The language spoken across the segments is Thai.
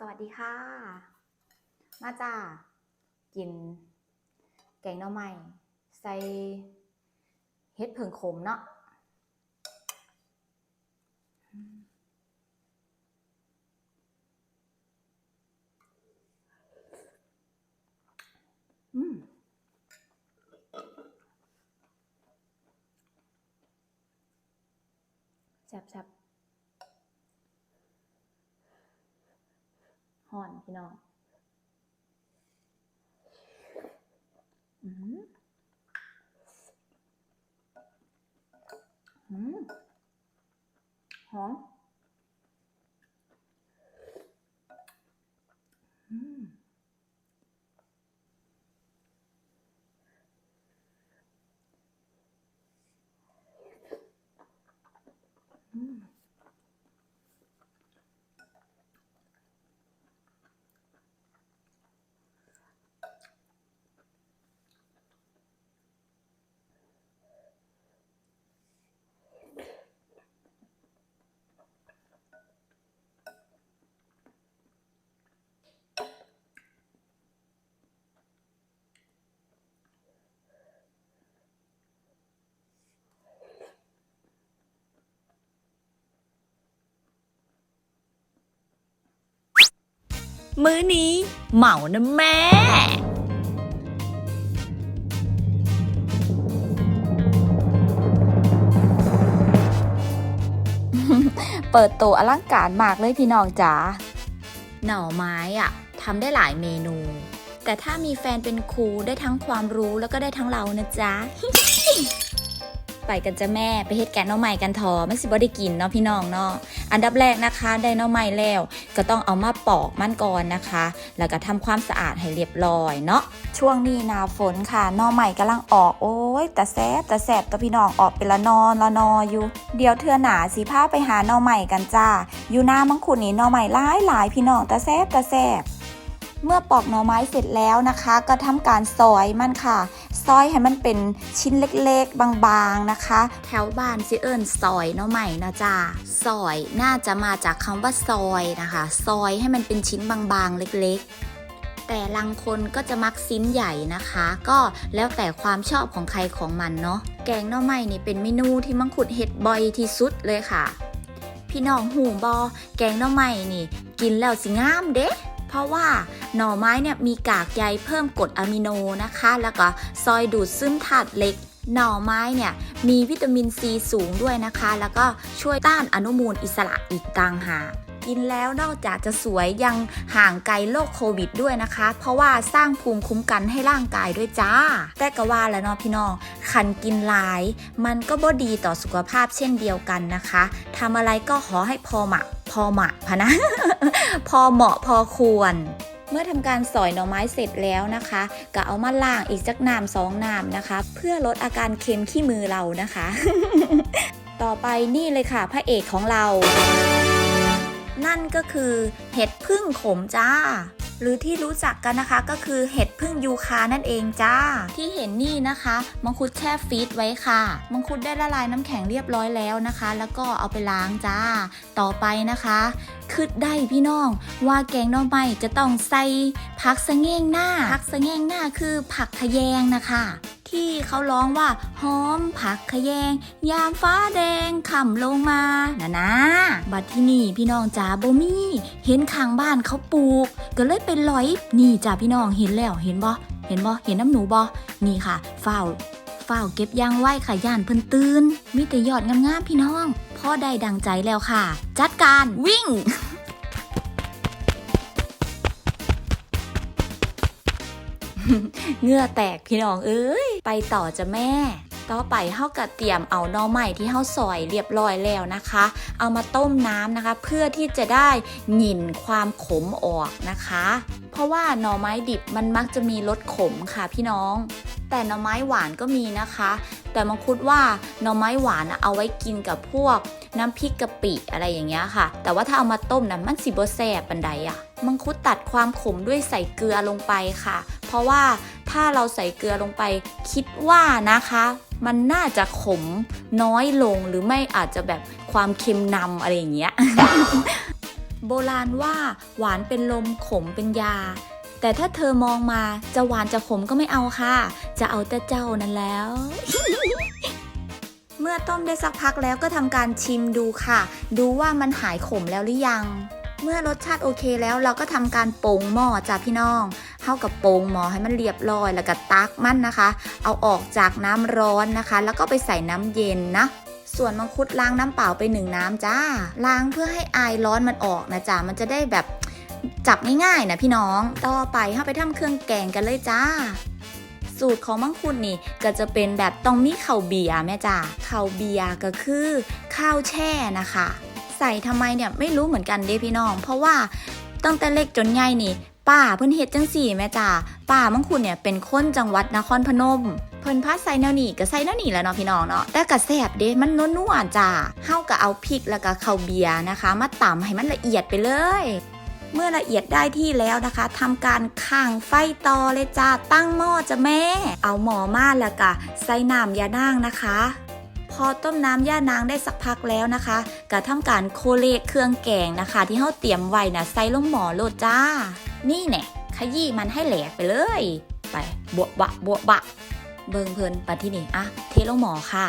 สวัสดีค่ะ มาจ้ากิน แกงหน่อไม้ใส่เฮ็ดเผิงขมเนาะอืมแซ่บๆ อนพี่น้อง อืมอืมหอมอืมอืม มื้อนี้เหมานะแม่ เปิดตัวอลังการมากเลยพี่น้องจ๋า หน่อไม้อะทำได้หลายเมนู แต่ถ้ามีแฟนเป็นครูได้ทั้งความรู้แล้วก็ได้ทั้งเรานะจ๊ะ ไปกันจะแม่ไปเฮ็ดแกงหน่อไม้กันทอมันสิบ่ได้กินเนาะพี่น้องเนาะอันดับแรกนะคะได้น่อไม้แล้ว ก็ต้องเอามาปอกมันก่อนนะคะ แล้วก็ทำความสะอาดให้เรียบร้อยเนาะช่วงนี้หนาฝนค่ะหนอใหม่กำลังออกโอ้ยแต่แซบแต่แสบตัวพี่น้องออกเป็นละนอนละนออยู่ เดี๋ยวเทือหนาสีผ้าไปหาหนอใหม่กันจ้าอยู่หน้ามังคุดนี่หนอใหม่หลายหลายพี่น้องแต่แซบแต่แสบเมื่อปอกหน่อไม้เสร็จแล้วนะคะ ก็ทำการซอยมันค่ะ ซอยให้มันเป็นชิ้นเล็กๆ บางๆนะคะ แถวบ้านสิเอิญซอยเนาะใหม่นะจ้าซอยน่าจะมาจากคำว่าซอยนะคะ ซอยให้มันเป็นชิ้นบางๆ เล็กๆแต่ลังคนก็จะมักชิ้นใหญ่นะคะ ก็แล้วแต่ความชอบของใครของมันเนาะแกงหน่อไม้นี่เป็นเมนูที่มังคุดเห็ดบ่อยที่สุดเลยค่ะ พี่น้องหูบอแกงหน่อไม้นี่ กินแล้วสิงามเด้ เพราะว่าหน่อไม้เนี่ยมีกากใยเพิ่มกรดอะมิโนนะคะ แล้วก็ซอยดูดซึมธาตุเหล็กหน่อไม้เนี่ยมีวิตามินซีสูงด้วยนะคะ แล้วก็ช่วยต้านอนุมูลอิสระอีกต่างหาก กินแล้วนอกจากจะสวยยังห่างไกลโรคโควิดด้วยนะคะ เพราะว่าสร้างภูมิคุ้มกันให้ร่างกายด้วยจ้า แต่ก็ว่าแล้วเนาะพี่น้องขันกินหลาย มันก็บ่ดีต่อสุขภาพเช่นเดียวกันนะคะทำอะไรก็ขอให้พอหมักพอหมักพะนะ พอเหมาะพอควรเมื่อทำการสอยหน่อไม้เสร็จแล้วนะคะ ก็เอามาล้างอีกสักน้ำสองน้ำนะคะ เพื่อลดอาการเค็มขี้มือเรานะคะ ต่อไปนี่เลยค่ะพระเอกของเรา นั่นก็คือเห็ดพึ่งขมจ้า หรือที่รู้จักกันนะคะก็คือเห็ดพึ่งยูคานั่นเองจ้า ที่เห็นนี่นะคะมังคุดแช่ฟรีซไว้ค่ะ มังคุดได้ละลายน้ำแข็งเรียบร้อยแล้วนะคะ แล้วก็เอาไปล้างจ้า ต่อไปนะคะคืดได้พี่น้อง ว่าแกงหน่อไม้จะต้องใส่ผักสะเง่งหน้าผักสะเง่งหน้าคือผักขะแยงนะคะ ที่เขาร้องว่าหอมผักขยง ยามฟ้าแดงค่ำลงมานะนะ บัดที่นี่พี่น้องจ๋าโบมี่ เห็นข้างบ้านเขาปลูก ก็เลยเป็นรอยนี่จ้าพี่น้องเห็นแล้วเห็นบ่เห็นบ่เห็นน้ำหนูบ่นี่ค่ะเฝ้าวฝ้าเก็บยางไว้ค่ะย่านเพิ่นตื่นมีแต่ยอดงามๆพี่น้องพ่อได้ดังใจแล้วค่ะ จัดการวิ่งเงื่อแตกพี่น้องเอ้ย ไปต่อจะแม่ ต่อไปเฮากะเตรียมเอาหน่อใหม่ที่เฮาซอยเรียบร้อยแล้วนะคะ เอามาต้มน้ำนะคะ เพื่อที่จะได้หยินความขมออกนะคะ เพราะว่าหน่อไม้ดิบมันมักจะมีรสขมค่ะพี่น้อง แต่หน่อไม้หวานก็มีนะคะ แต่มังคุดว่าหน่อไม้หวานเอาไว้กินกับพวกน้ำพริกกะปิอะไรอย่างเงี้ยค่ะ แต่ว่าถ้าเอามาต้มนะมันสิบ่แซ่บปันใดอะ มังคุดตัดความขมด้วยใส่เกลือลงไปค่ะ เพราะว่าถ้าเราใส่เกลือลงไป คิดว่านะคะ มันน่าจะขมน้อยลงหรือไม่อาจจะแบบความเค็มนำอะไรอย่างเงี้ย โบราณว่าหวานเป็นลมขมเป็นยา แต่ถ้าเธอมองมาจะหวานจะขมก็ไม่เอาค่ะ จะเอาแต่เจ้านั่นแล้วเมื่อต้มได้สักพักแล้วก็ทำการชิมดูค่ะ ดูว่ามันหายขมแล้วหรือยัง เมื่อรสชาติโอเคแล้วเราก็ทำการโป่งหม้อจ้ะพี่น้องเข้ากับโป่งหม้อให้มันเรียบร้อย แล้วก็ตักมันนะคะ เอาออกจากน้ำร้อนนะคะ แล้วก็ไปใส่น้ำเย็นนะส่วนมังคุดล้างน้ำเปล่าไปหนึ่งน้ำจ้า ล้างเพื่อให้อายร้อนมันออกนะจ๊ะมันจะได้แบบจับง่ายๆนะพี่น้อง ต่อไปเข้าไปทำเครื่องแกงกันเลยจ้า สูตรของมังคุดนี่ก็จะเป็นแบบต้องมีข้าวเบียร์แม่จ้าข้าวเบียร์ก็คือข้าวแช่นะคะ ใส่ทำไมเนี่ยไม่รู้เหมือนกันเด้พี่น้อง เพราะว่าตั้งแต่เล็กจนใหญ่นี่ป้าเพิ่นเฮ็ดจังสี่แม่จ้าป้ามังคุดเนี่ยเป็นคนจังหวัดนครพนม เพิ่นพาใส่แนวนี้ก็ใส่แนวนี้แหล้วเนาะพี่น้องเนาะแต่ก็แซ่บเด้มันนัวๆจ้าเฮาก็เอาพริกแล้วก็ข้าวเบียร์นะคะ มาตำให้มันละเอียดไปเลย เมื่อละเอียดได้ที่แล้วนะคะทำการข้างไฟต่อเลยจ้าตั้งหม้อจ้ะแม่ เอาหม้อมาแล้วก็ใส่น้ำยานางนะคะ พอต้มน้ำย่านางได้สักพักแล้วนะคะก็ทำการโคเลกเครื่องแกงนะคะ ที่เฮาเตรียมไว้นะใส่ลงหม้อโลดจ้า นี่แน่ขยี้มันให้แหลกไปเลย ไปบวบะบวบะ เบิงเพลินปัดที่นี่อะเทลงหมอค่ะ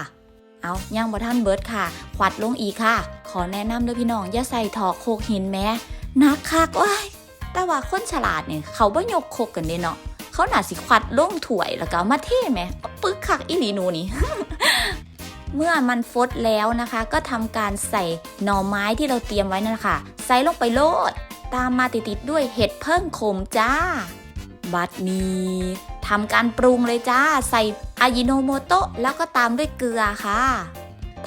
เอาย่างบะท่านเบิร์ดค่ะ ขวัดลงอีค่ะ ขอแนะนำด้วยพี่น้องอย่าใส่ถอกโคกหินแม้นักคักว้ายแต่ว่าคนฉลาดเนี่ยเขาบ่ยกโคกกันเด้เนาะเขาหนาสิขวัดลงถ้วยแล้วก็มาเทแหมปึกคักอีหลีนูนี่ เมื่อมันฟดแล้วนะคะ ก็ทำการใส่หน่อไม้ที่เราเตรียมไว้นั่นนะคะใส่ลงไปโลด ตามมาติดๆด้วยเห็ดเพิ่งขมจ้า บัดนี้ทำการปรุงเลยจ้า ใส่อายิโนโมโตะแล้วก็ตามด้วยเกลือค่ะ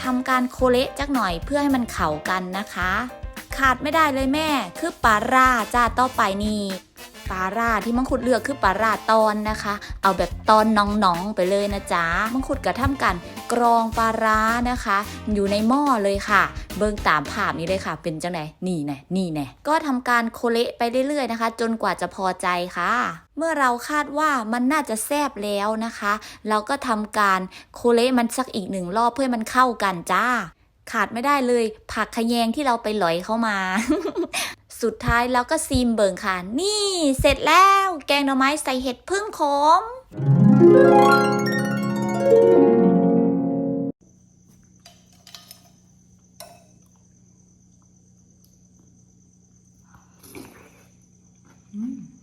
ทำการโคเละจักหน่อยเพื่อให้มันเข้ากันนะคะ ขาดไม่ได้เลยแม่ คือปลาร่าจ้าต่อไปนี่ ปลาราที่มังคุดเลือกคือปลาร่าตอนนะคะ เอาแบบตอนน้องๆไปเลยนะจ๊ะมังคุดกระทำการกรองปลาร้านะคะ อยู่ในหม้อเลยค่ะ เบิ่งตามภาพนี้เลยค่ะ เป็นจังไหนนี่แน่นี่แน่ก็ทำการโคเละไปเรื่อยๆนะคะ จนกว่าจะพอใจค่ะ เมื่อเราคาดว่ามันน่าจะแซบแล้วนะคะ เราก็ทำการโคเละมันสักอีกหนึ่งรอบเพื่อให้มันเข้ากันจ้าขาดไม่ได้เลย ผักขยงที่เราไปหลอยเข้ามา สุดท้ายเราก็ซีมเบิงค่ะ นี่เสร็จแล้ว แกงหน่อไม้ใส่เห็ดพึ่งขม嗯。Mm.